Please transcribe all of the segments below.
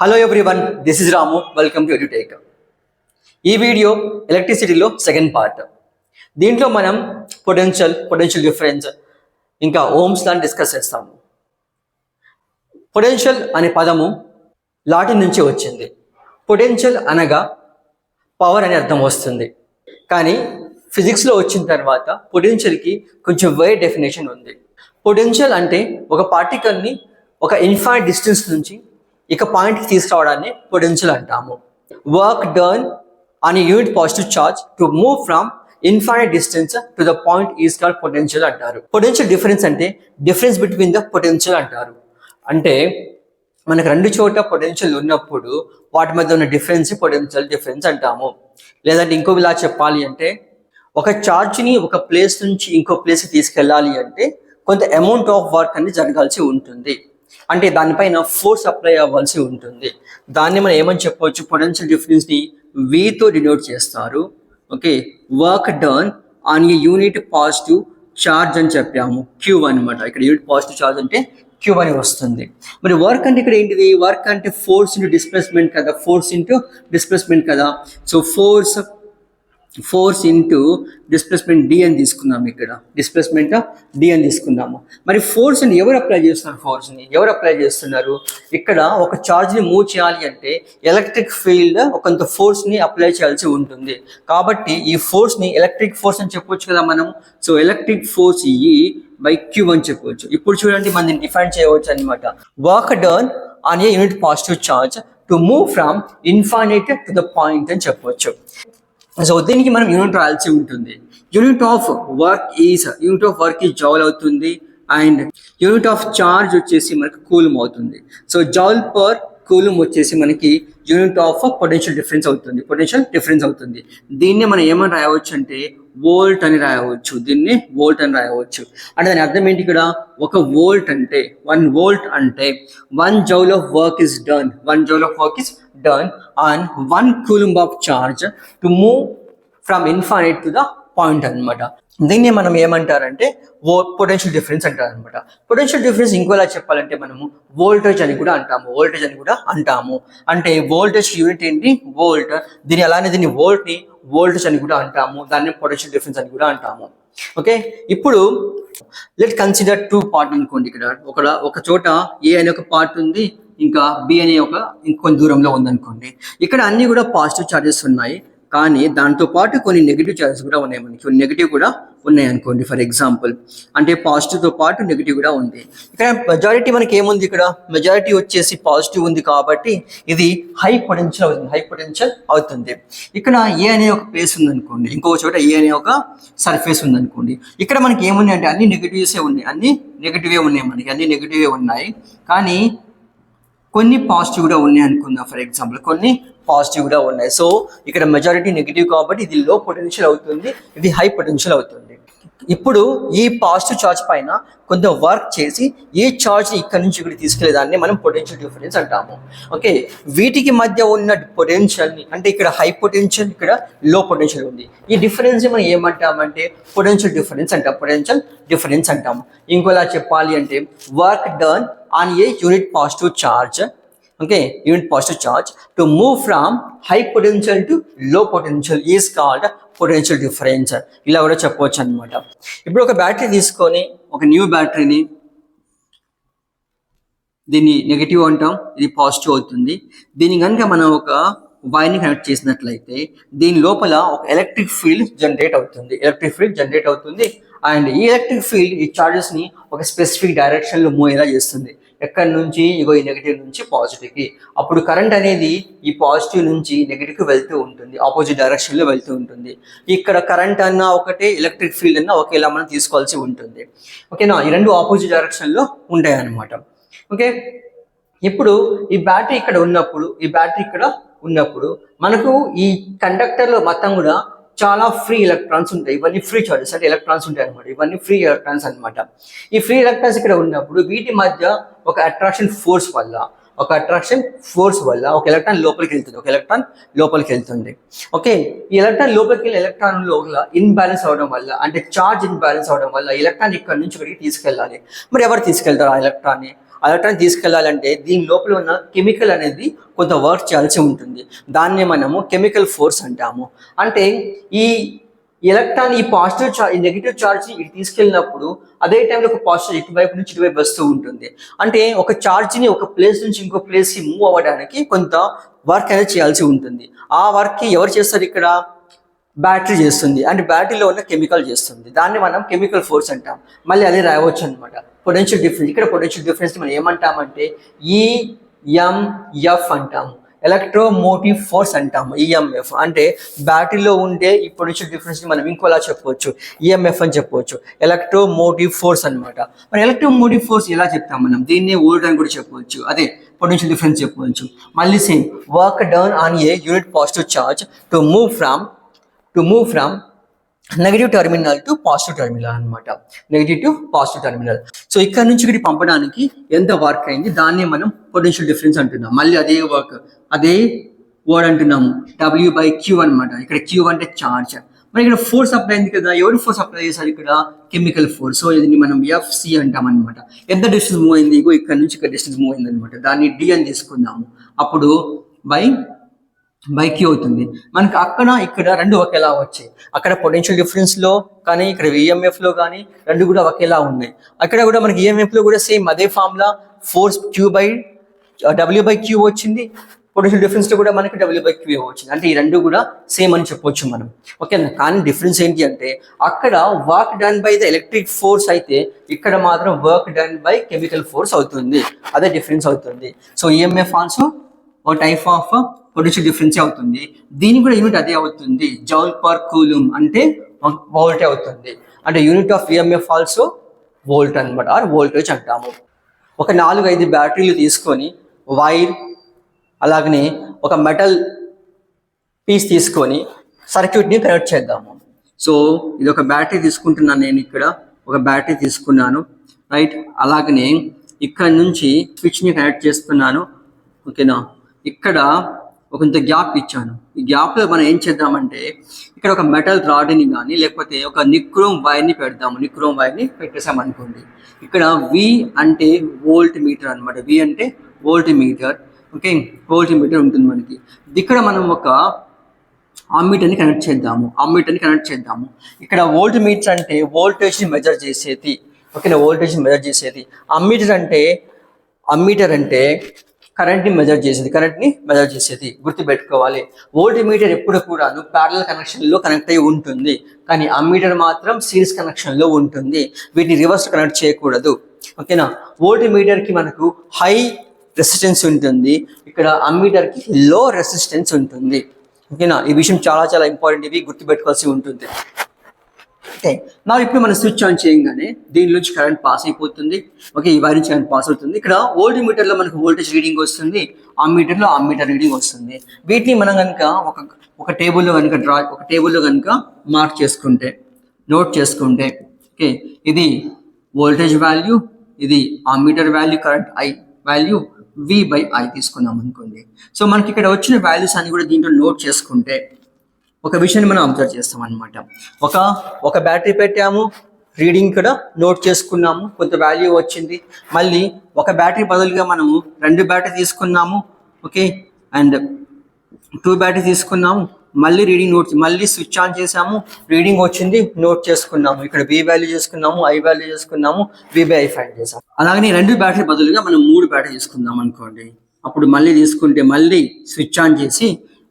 Hello everyone this is Ramu welcome to Edutech ఈ video ఎలక్ట్రిసిటీలో second part దీంట్లో మనం పొటెన్షియల్ పొటెన్షియల్ డిఫరెన్స్ ఇంకా ఓమ్స్ లాంటి డిస్కస్ చేస్తాము. పొటెన్షియల్ అనే పదము లాటిన్ నుంచి వచ్చింది. పొటెన్షియల్ అనగా పవర్ అని అర్థం వస్తుంది. కానీ ఫిజిక్స్లో వచ్చిన తర్వాత పొటెన్షియల్కి కొంచెం వే డెఫినేషన్ ఉంది. పొటెన్షియల్ అంటే ఒక పార్టికల్ని ఒక ఇన్ఫైనైట్ డిస్టెన్స్ నుంచి ఇక పాయింట్కి తీసుకురావడాన్ని పొడెన్షియల్ అంటాము. వర్క్ డర్న్ అని unit positive charge to move from infinite distance to the point is call potential అంటారు. పొటెన్షియల్ డిఫరెన్స్ అంటే డిఫరెన్స్ బిట్వీన్ ద పొటెన్షియల్ అంటారు. అంటే మనకు రెండు చోట పొటెన్షియల్ ఉన్నప్పుడు వాటి మధ్య ఉన్న డిఫరెన్స్ పొటెన్షియల్ డిఫరెన్స్ అంటాము. లేదంటే ఇంకో ఇలా చెప్పాలి అంటే ఒక ఛార్జ్ని ఒక ప్లేస్ నుంచి ఇంకో ప్లేస్కి తీసుకెళ్ళాలి అంటే కొంత అమౌంట్ ఆఫ్ వర్క్ అనేది జరగాల్సి ఉంటుంది. అంటే దానిపైన ఫోర్స్ అప్లై అవ్వాల్సి ఉంటుంది. దాన్ని మనం ఏమని చెప్పవచ్చు? పొటెన్షియల్ డిఫరెన్స్ని వీతో డినోట్ చేస్తారు. Okay work done on a unit positive charge అని చెప్పాము. క్యూ అనమాట ఇక్కడ యూనిట్ పాజిటివ్ చార్జ్ అంటే క్యూ అని వస్తుంది. మరి వర్క్ అంటే ఇక్కడ ఏంటిది? వర్క్ అంటే ఫోర్స్ ఇంటూ డిస్ప్లేస్మెంట్ కదా. ఫోర్స్ ఇంటూ డిస్ప్లేస్మెంట్ కదా. So force force into displacement D అని తీసుకుందాం ఇక్కడ. డిస్ప్లేస్మెంట్ డి అని తీసుకుందాము. మరి ఫోర్స్ని ఎవరు అప్లై చేస్తున్నారు ఫోర్స్ని ఎవరు అప్లై చేస్తున్నారు? ఇక్కడ ఒక చార్జ్ని మూవ్ చేయాలి అంటే ఎలక్ట్రిక్ ఫీల్డ్ కొంత ఫోర్స్ని అప్లై చేయాల్సి ఉంటుంది. కాబట్టి ఈ ఫోర్స్ని ఎలక్ట్రిక్ ఫోర్స్ అని చెప్పొచ్చు కదా మనం. So electric force E by Q అని చెప్పవచ్చు ఇప్పుడు చూడండి మనం దీన్ని డిఫైన్ చేయవచ్చు అనమాట work done on a unit positive charge to move from infinite to the point అని చెప్పవచ్చు సో దీనికి మనం యూనిట్ రాయాల్సి ఉంటుంది. Unit of work is unit of work ఈ జౌల్ అవుతుంది. అండ్ యూనిట్ ఆఫ్ చార్జ్ వచ్చేసి మనకి కూలం అవుతుంది. సో జౌల్ పర్ కూలం వచ్చేసి మనకి యూనిట్ ఆఫ్ పొటెన్షియల్ డిఫరెన్స్ అవుతుంది. పొటెన్షియల్ డిఫరెన్స్ అవుతుంది. దీన్ని మనం ఏమని రాయవచ్చు అంటే వోల్ట్ అని రాయవచ్చు. దీన్ని వోల్ట్ అని రాయవచ్చు. అంటే దాని అర్థం ఏంటి ఇక్కడ? ఒక వోల్ట్ అంటే వన్ వోల్ట్ అంటే one joule of work is done one joule of work is done on one coulomb of charge to move from infinite to the point అన్నమాట. దీన్ని మనం ఏమంటారంటే వో పొటెన్షియల్ డిఫరెన్స్ అంటారు అనమాట పొటెన్షియల్ డిఫరెన్స్ ఇంకోలా చెప్పాలంటే మనము వోల్టేజ్ అని కూడా అంటాము వోల్టేజ్ అని కూడా అంటాము. అంటే వోల్టేజ్ యూనిట్ ఏంటి? వోల్ట్ దీని అలానే దీన్ని వోల్ట్ని వోల్టేజ్ అని కూడా అంటాము దాన్ని పొటెన్షియల్ డిఫరెన్స్ అని కూడా అంటాము. ఓకే ఇప్పుడు లెట్ కన్సిడర్ టూ పార్ట్ అనుకోండి ఇక్కడ. ఒక ఒక చోట ఏ అనే ఒక పార్ట్ ఉంది ఇంకా బి అనే ఒక ఇంకొంచెం దూరంలో ఉందనుకోండి. ఇక్కడ అన్ని కూడా పాజిటివ్ చార్జెస్ ఉన్నాయి. కానీ దాంతో పాటు కొన్ని నెగిటివ్ చార్జెస్ కూడా ఉన్నాయి మనకి. నెగిటివ్ కూడా ఉన్నాయి అనుకోండి ఫర్ ఎగ్జాంపుల్ అంటే పాజిటివ్తో పాటు నెగిటివ్ కూడా ఉంది. ఇక్కడ మెజారిటీ మనకి ఏముంది ఇక్కడ? మెజారిటీ వచ్చేసి పాజిటివ్ ఉంది కాబట్టి ఇది హై పొటెన్షియల్ అవుతుంది హై పొటెన్షియల్ అవుతుంది. ఇక్కడ ఏ అనే ఒక ప్లేస్ ఉంది అనుకోండి ఇంకో చోట ఏ అనే ఒక సర్ఫేస్ ఉందనుకోండి. ఇక్కడ మనకి ఏమున్నాయి అంటే అన్ని నెగిటివ్సే ఉన్నాయి. అన్ని నెగిటివే ఉన్నాయి మనకి. అన్ని నెగిటివే ఉన్నాయి. కానీ కొన్ని పాజిటివ్ కూడా ఉన్నాయి అనుకుందాం. ఫర్ ఎగ్జాంపుల్ కొన్ని పాజిటివ్ కూడా ఉన్నాయి. సో ఇక్కడ మెజారిటీ నెగిటివ్ కాబట్టి ఇది లో పొటెన్షియల్ అవుతుంది. ఇది హై పొటెన్షియల్ అవుతుంది. ఇప్పుడు ఈ పాజిటివ్ చార్జ్ పైన కొంత వర్క్ చేసి ఈ చార్జ్ ఇక్కడ నుంచి ఇక్కడ తీసుకెళ్ళేదాన్ని మనం పొటెన్షియల్ డిఫరెన్స్ అంటాము. ఓకే వీటికి మధ్య ఉన్న పొటెన్షియల్ని అంటే ఇక్కడ హై పొటెన్షియల్ ఇక్కడ లో పొటెన్షియల్ ఉంది. ఈ డిఫరెన్స్ మనం ఏమంటామంటే పొటెన్షియల్ డిఫరెన్స్ అంటాం. పొటెన్షియల్ డిఫరెన్స్ అంటాము. ఇంకోలా చెప్పాలి అంటే work done on a unit positive charge okay unit positive charge to move from high potential to low potential is called potential difference ఇలా కూడా చెప్పవచ్చు అనమాట ఇప్పుడు ఒక బ్యాటరీ తీసుకొని ఒక న్యూ బ్యాటరీని దీన్ని నెగిటివ్ అంటాం ఇది పాజిటివ్ అవుతుంది. దీని కనుక మనం ఒక వైర్ని కనెక్ట్ చేసినట్లయితే దీని లోపల ఒక ఎలక్ట్రిక్ ఫీల్డ్ జనరేట్ అవుతుంది. ఎలక్ట్రిక్ ఫీల్డ్ జనరేట్ అవుతుంది. అండ్ ఈ ఎలక్ట్రిక్ ఫీల్డ్ ఈ చార్జెస్ని ఒక స్పెసిఫిక్ డైరెక్షన్లో మూవ్ ఎలా చేస్తుంది. ఎక్కడి నుంచి? ఇగో ఈ నెగిటివ్ నుంచి పాజిటివ్కి. అప్పుడు కరెంట్ అనేది ఈ పాజిటివ్ నుంచి నెగిటివ్కి వెళ్తూ ఉంటుంది. ఆపోజిట్ డైరెక్షన్లో వెళ్తూ ఉంటుంది. ఇక్కడ కరెంట్ అన్నా ఒకటే ఎలక్ట్రిక్ ఫీల్డ్ అన్నా ఒకేలా మనం తీసుకోవాల్సి ఉంటుంది. ఓకేనా ఈ రెండు ఆపోజిట్ డైరెక్షన్లో ఉంటాయి అన్నమాట ఓకే ఇప్పుడు ఈ బ్యాటరీ ఇక్కడ ఉన్నప్పుడు ఈ బ్యాటరీ ఇక్కడ ఉన్నప్పుడు మనకు ఈ కండక్టర్లో మొత్తం కూడా చాలా ఫ్రీ ఎలక్ట్రాన్స్ ఉంటాయి. ఇవన్నీ ఫ్రీ చార్జెస్ అంటే ఎలక్ట్రాన్స్ ఉంటాయి అనమాట ఇవన్నీ ఫ్రీ ఎలక్ట్రాన్స్ అనమాట ఈ ఫ్రీ ఎలక్ట్రాన్స్ ఇక్కడ ఉన్నప్పుడు వీటి మధ్య ఒక అట్రాక్షన్ ఫోర్స్ వల్ల ఒక అట్రాక్షన్ ఫోర్స్ వల్ల ఒక ఎలక్ట్రాన్ లోపలికి వెళ్తుంది. ఒక ఎలక్ట్రాన్ లోపలికి వెళ్తుంది. ఓకే ఈ ఎలక్ట్రాన్ లోపలికి వెళ్ళి ఎలక్ట్రాన్ లోపల ఇన్బ్యాలెన్స్ అవడం వల్ల అంటే చార్జ్ ఇన్బ్యాలెన్స్ అవడం వల్ల ఎలక్ట్రాన్ ఇక్కడ నుంచి ఇక్కడికి తీసుకెళ్ళాలి. మరి ఎవరు తీసుకెళ్తారు ఆ ఎలక్ట్రాన్ని ఎలక్ట్రాన్ తీసుకెళ్ళాలంటే దీని లోపల ఉన్న కెమికల్ అనేది కొంత వర్క్ చేయాల్సి ఉంటుంది. దాన్ని మనము కెమికల్ ఫోర్స్ అంటాము. అంటే ఈ ఎలక్ట్రాన్ ఈ పాజిటివ్ చార్జ్ ఈ నెగిటివ్ చార్జ్ ఇటు తీసుకెళ్ళినప్పుడు అదే టైంలో ఒక పాజిటివ్ ఇటువైపు నుంచి ఇటువైపు వస్తూ ఉంటుంది. అంటే ఒక ఛార్జ్ని ఒక ప్లేస్ నుంచి ఇంకో ప్లేస్కి మూవ్ అవ్వడానికి కొంత వర్క్ అనేది చేయాల్సి ఉంటుంది. ఆ వర్క్కి ఎవరు చేస్తారు ఇక్కడ? బ్యాటరీ చేస్తుంది. అంటే బ్యాటరీలో ఉన్న కెమికల్ చేస్తుంది. దాన్ని మనం కెమికల్ ఫోర్స్ అంటాం. మళ్ళీ అదే రాయవచ్చు అనమాట పొటెన్షియల్ డిఫరెన్స్ ఇక్కడ పొటెన్షియల్ డిఫరెన్స్ మనం ఏమంటామంటే ఈఎంఎఫ్ అంటాము. ఎలక్ట్రోమోటివ్ ఫోర్స్ అంటాము. ఈఎంఎఫ్ అంటే బ్యాటరీలో ఉండే ఈ పొటెన్షియల్ డిఫరెన్స్ మనం ఇంకోలా చెప్పవచ్చు ఈఎంఎఫ్ అని చెప్పవచ్చు ఎలక్ట్రోమోటివ్ ఫోర్స్ అన్నమాట. మరి ఎలక్ట్రోమోటివ్ ఫోర్స్ ఎలా చెప్తాం మనం? దీన్ని ఓల్డ్ కూడా చెప్పవచ్చు అదే పొటెన్షియల్ డిఫరెన్స్ చెప్పవచ్చు మళ్ళీ same work done on a unit positive charge to move from to move from negative terminal to positive terminal అన్నమాట. Negative to positive terminal so ఇక్కడ నుంచి ఇక్కడ పంపడానికి ఎంత వర్క్ అయింది? దాన్ని మనం పొటెన్షియల్ డిఫరెన్స్ అంటున్నాం. మళ్ళీ అదే వర్క్ అదే వర్డ్ అంటున్నాము. డబ్ల్యూ బై క్యూ అనమాట ఇక్కడ క్యూ అంటే చార్జ్ మరి ఇక్కడ ఫోర్స్ అప్లై అయింది కదా. ఎవరు ఫోర్స్ అప్లై చేశారు ఇక్కడ? కెమికల్ ఫోర్స్ సో ఇది మనం ఎఫ్సి అంటాం అనమాట ఎంత డిస్టెన్స్ మూవ్ అయింది? ఇగో ఇక్కడ నుంచి ఇక్కడ డిస్టెన్స్ మూవ్ అయింది అనమాట దాన్ని డి అని తీసుకుందాము అప్పుడు బై బై క్యూ అవుతుంది. మనకు అక్కడ ఇక్కడ రెండు ఒకేలా వచ్చాయి. అక్కడ పొటెన్షియల్ డిఫరెన్స్లో కానీ ఇక్కడ ఈఎంఎఫ్ కానీ రెండు కూడా ఒకేలా ఉన్నాయి. అక్కడ కూడా మనకి ఈఎంఎఫ్లో కూడా సేమ్ అదే formula force Q by W by Q వచ్చింది. పొటెన్షియల్ డిఫరెన్స్లో కూడా మనకి డబ్ల్యూ బై క్యూ వచ్చింది. అంటే ఈ రెండు కూడా సేమ్ అని చెప్పొచ్చు మనం. ఓకేనా కానీ డిఫరెన్స్ ఏంటి అంటే అక్కడ work done by the electric force అయితే ఇక్కడ మాత్రం work done by chemical force అవుతుంది. అదే డిఫరెన్స్ అవుతుంది. సో ఈఎంఎఫ్ ఆల్సో ఒక టైప్ ఆఫ్ పొటెన్షియల్ డిఫరెన్స్ అవుతుంది. దీని కూడా యూనిట్ అదే అవుతుంది. జౌల్ పర్ కూలూమ్ అంటే వోల్టే అవుతుంది. అంటే unit of EMF also volt అనమాట ఆర్ వోల్టేజ్ అంటాము ఒక నాలుగు ఐదు బ్యాటరీలు తీసుకొని వైర్ అలాగనే ఒక మెటల్ పీస్ తీసుకొని సర్క్యూట్ని కనెక్ట్ చేద్దాము. సో ఇది ఒక బ్యాటరీ తీసుకుంటున్నాను నేను ఇక్కడ. ఒక బ్యాటరీ తీసుకున్నాను. రైట్ అలాగనే ఇక్కడ నుంచి స్విచ్ని కనెక్ట్ చేస్తున్నాను. ఓకేనా ఇక్కడ ఒక ఇంత గ్యాప్ ఇచ్చాను. ఈ గ్యాప్లో మనం ఏం చేద్దామంటే ఇక్కడ ఒక మెటల్ రాడ్ని కానీ లేకపోతే ఒక నిక్రోమ్ వైర్ని పెడదాము. నిక్రోమ్ వైర్ని పెట్టేసాం అనుకోండి ఇక్కడ వి అంటే వోల్ట్ మీటర్ అన్నమాట. వి అంటే volt meter. Okay? Volt meter ఉంటుంది మనకి. ఇక్కడ మనం ఒక అమ్మీటర్ని కనెక్ట్ చేద్దాము. అమ్మీటర్ని కనెక్ట్ చేద్దాము. ఇక్కడ వోల్ట్ మీటర్ అంటే వోల్టేజ్ని మెజర్ చేసేది. ఓకేనా వోల్టేజ్ని మెజర్ చేసేది. అమ్మీటర్ అంటే అమ్మీటర్ అంటే కరెంట్ని మెజర్ చేసేది కరెంట్ని మెజర్ చేసేది గుర్తుపెట్టుకోవాలి. ఓల్డ్ మీటర్ ఎప్పుడు కూడాను ప్యారల కనెక్షన్లో కనెక్ట్ అయి ఉంటుంది. కానీ ఆ మీటర్ మాత్రం సిరీస్ కనెక్షన్లో ఉంటుంది. వీటిని రివర్స్ కనెక్ట్ చేయకూడదు. ఓకేనా ఓల్డ్ మీటర్కి మనకు హై రెసిస్టెన్స్ ఉంటుంది. ఇక్కడ అమ్మీటర్కి లో రెసిస్టెన్స్ ఉంటుంది. ఓకేనా ఈ విషయం చాలా చాలా ఇంపార్టెంట్ ఇవి గుర్తుపెట్టుకోవాల్సి ఉంటుంది. ఓకే. నా ఇప్పుడు మనం స్విచ్ ఆన్ చేయగానే దీని నుంచి కరెంట్ పాస్ అయిపోతుంది. ఓకే ఈ వైర్ నుంచి కరెంట్ పాస్ అవుతుంది. ఇక్కడ ఓల్డ్ మీటర్లో మనకు వోల్టేజ్ రీడింగ్ వస్తుంది. ఆ మీటర్లో ఆ మీటర్ రీడింగ్ వస్తుంది. వీటిని మనం కనుక ఒక ఒక టేబుల్లో కనుక డ్రా ఒక టేబుల్లో కనుక మార్క్ చేసుకుంటే నోట్ చేసుకుంటే ఓకే ఇది వోల్టేజ్ వాల్యూ ఇది ఆ meter value current I value V by I తీసుకున్నాం అనుకోండి. సో మనకి ఇక్కడ వచ్చిన వాల్యూస్ అన్ని కూడా దీంట్లో నోట్ చేసుకుంటే ఒక విషయాన్ని మనం అబ్జర్వ్ చేస్తాం అనమాట ఒక ఒక బ్యాటరీ పెట్టాము రీడింగ్ కూడా నోట్ చేసుకున్నాము కొంత వాల్యూ వచ్చింది. మళ్ళీ ఒక బ్యాటరీ బదులుగా మనము రెండు బ్యాటరీ తీసుకున్నాము ఓకే? అండ్ టూ బ్యాటరీ తీసుకున్నాము మళ్ళీ రీడింగ్ నోట్ మళ్ళీ స్విచ్ ఆన్ చేసాము రీడింగ్ వచ్చింది నోట్ చేసుకున్నాము. ఇక్కడ బి వాల్యూ చేసుకున్నాము ఐ వాల్యూ చేసుకున్నాము బీబీఐ ఐ ఫైండ్ చేసాము అలాగనే రెండు బ్యాటరీ బదులుగా మనం మూడు బ్యాటరీ తీసుకుందాం అనుకోండి. అప్పుడు మళ్ళీ తీసుకుంటే మళ్ళీ స్విచ్ ఆన్ చేసి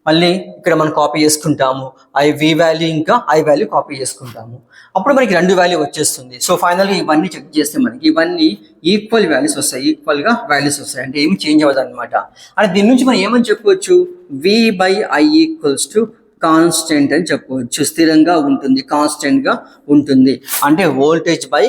మళ్ళీ ఇక్కడ మనం కాపీ చేసుకుంటాము. ఐ వి వాల్యూ ఇంకా ఐ వాల్యూ కాపీ చేసుకుంటాము. అప్పుడు మనకి రెండు వాల్యూ వచ్చేస్తుంది. సో ఫైనల్గా ఇవన్నీ చెక్ చేస్తే మనకి ఇవన్నీ ఈక్వల్ వాల్యూస్ వస్తాయి. ఈక్వల్గా వాల్యూస్ వస్తాయి. అంటే ఏమి చేంజ్ అవ్వదు అనమాట అంటే దీని నుంచి మనం ఏమని చెప్పుకోవచ్చు V by I equals to constant అని చెప్పుకోవచ్చు స్థిరంగా ఉంటుంది కాన్స్టెంట్గా ఉంటుంది. అంటే voltage by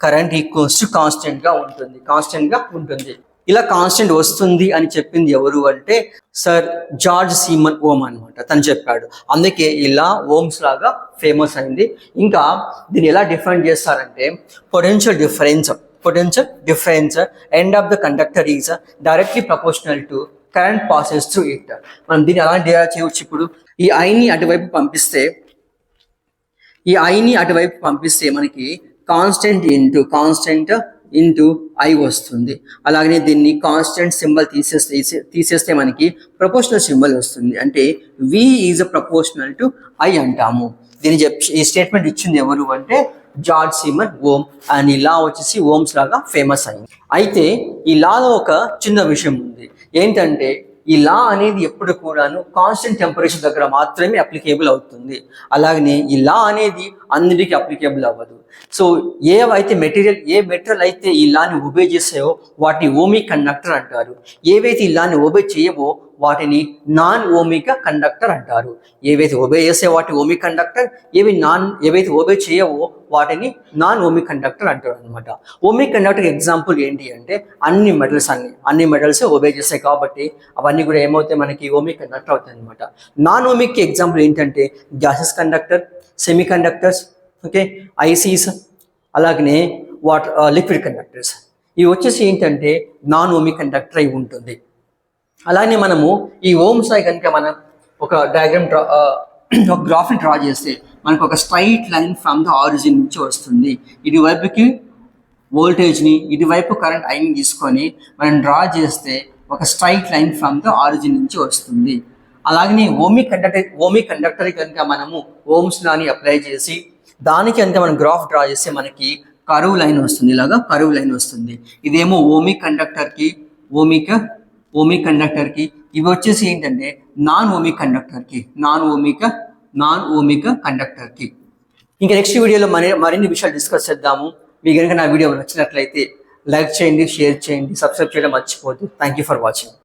current equals to కాన్స్టెంట్గా ఉంటుంది. కాన్స్టెంట్గా ఉంటుంది. ఇలా కాన్స్టెంట్ వస్తుంది అని చెప్పింది ఎవరు అంటే సర్ జార్జ్ సీమన్ ఓమ్ అనమాట తను చెప్పాడు. అందుకే ఇలా ఓమ్స్ లాగా ఫేమస్ అయింది. ఇంకా దీన్ని ఎలా డిఫైన్ చేస్తారంటే potential difference potential difference end of the conductor is directly proportional to current passes through it మనం దీన్ని ఎలా డిరైవ్ చేయవచ్చు ఇప్పుడు? ఈ ఐని అటువైపు పంపిస్తే ఈ ఐని అటువైపు పంపిస్తే మనకి constant into constant into I వస్తుంది. అలాగనే దీన్ని కాన్స్టెంట్ సింబల్ తీసేస్తే తీసేస్తే మనకి ప్రపోర్షనల్ సింబల్ వస్తుంది. అంటే V is proportional to I అంటాము. దీని చెప్ ఈ స్టేట్మెంట్ ఇచ్చింది ఎవరు అంటే జార్జ్ సీమన్ ఓమ్ అండ్ ఈ లా వచ్చేసి ఓమ్స్ లాగా ఫేమస్ అయింది. అయితే ఈ లాలో ఒక చిన్న విషయం ఉంది. ఏంటంటే ఈ లా అనేది ఎప్పుడు కూడాను కాన్స్టెంట్ టెంపరేచర్ దగ్గర మాత్రమే అప్లికేబుల్ అవుతుంది. అలాగనే ఈ లా అనేది అందరికీ అప్లికేబుల్ అవ్వదు. సో ఏవైతే మెటీరియల్ ఏ మెటీరియల్ అయితే ఈ లాని ఒబే చేసాయో వాటిని ఓమి కండక్టర్ అంటారు. ఏవైతే ఈ లాని ఒబే చేయవో వాటిని నాన్ ఓమిక కండక్టర్ అంటారు. ఏవైతే ఒబే చేసే వాటి ఓమి కండక్టర్ ఏవి నాన్ ఏవైతే ఒబే చేయవో వాటిని నాన్ ఓమి కండక్టర్ అంటారు అనమాట ఓమి కండక్టర్ ఎగ్జాంపుల్ ఏంటి అంటే అన్ని మెడల్స్ అన్ని అన్ని మెడల్స్ ఒబే చేస్తాయి కాబట్టి అవన్నీ కూడా ఏమవుతాయి మనకి? ఓమి కండక్టర్ అవుతాయి అనమాట నాన్ ఓమిక్ ఎగ్జాంపుల్ ఏంటంటే gases conductor semi conductors okay ICs అలాగనే వాట్ లిక్విడ్ కండక్టర్స్ ఇవి వచ్చేసి ఏంటంటే నాన్ ఓమి కండక్టర్ అయి ఉంటుంది. అలానే మనము ఈ ఓం సాయి కనుక మనం ఒక డయాగ్రామ్ డ్రా ఒక గ్రాఫ్ని డ్రా చేస్తే మనకు ఒక straight line from the origin నుంచి వస్తుంది. ఇది వైపుకి వోల్టేజ్ని ఇటువైపు కరెంట్ ఐని తీసుకొని మనం డ్రా చేస్తే ఒక straight line from the origin నుంచి వస్తుంది. అలాగనే ఓమి కండక్టర్ ఓమి కండక్టర్ కనుక మనము ఓమ్స్ లాని అప్లై చేసి దానికి కనుక మనం గ్రాఫ్ డ్రా చేస్తే మనకి కరువు లైన్ వస్తుంది. ఇలాగా కరువు లైన్ వస్తుంది. ఇదేమో ఓమి కండక్టర్కి ఓమిక ఓమిక్ కండక్టర్కి ఇవి వచ్చేసి ఏంటంటే నాన్ ఓమిక్ కండక్టర్కి నాన్ ఓమిక నాన్ ఓమిక కండక్టర్కి ఇంకా నెక్స్ట్ వీడియోలో మరి మరిన్ని విషయాలు డిస్కస్ చేద్దాము. మీకు కనుక నా వీడియో నచ్చినట్లయితే లైక్ చేయండి షేర్ చేయండి సబ్స్క్రైబ్ చేయడం మర్చిపోద్దు థ్యాంక్ యూ ఫర్ వాచింగ్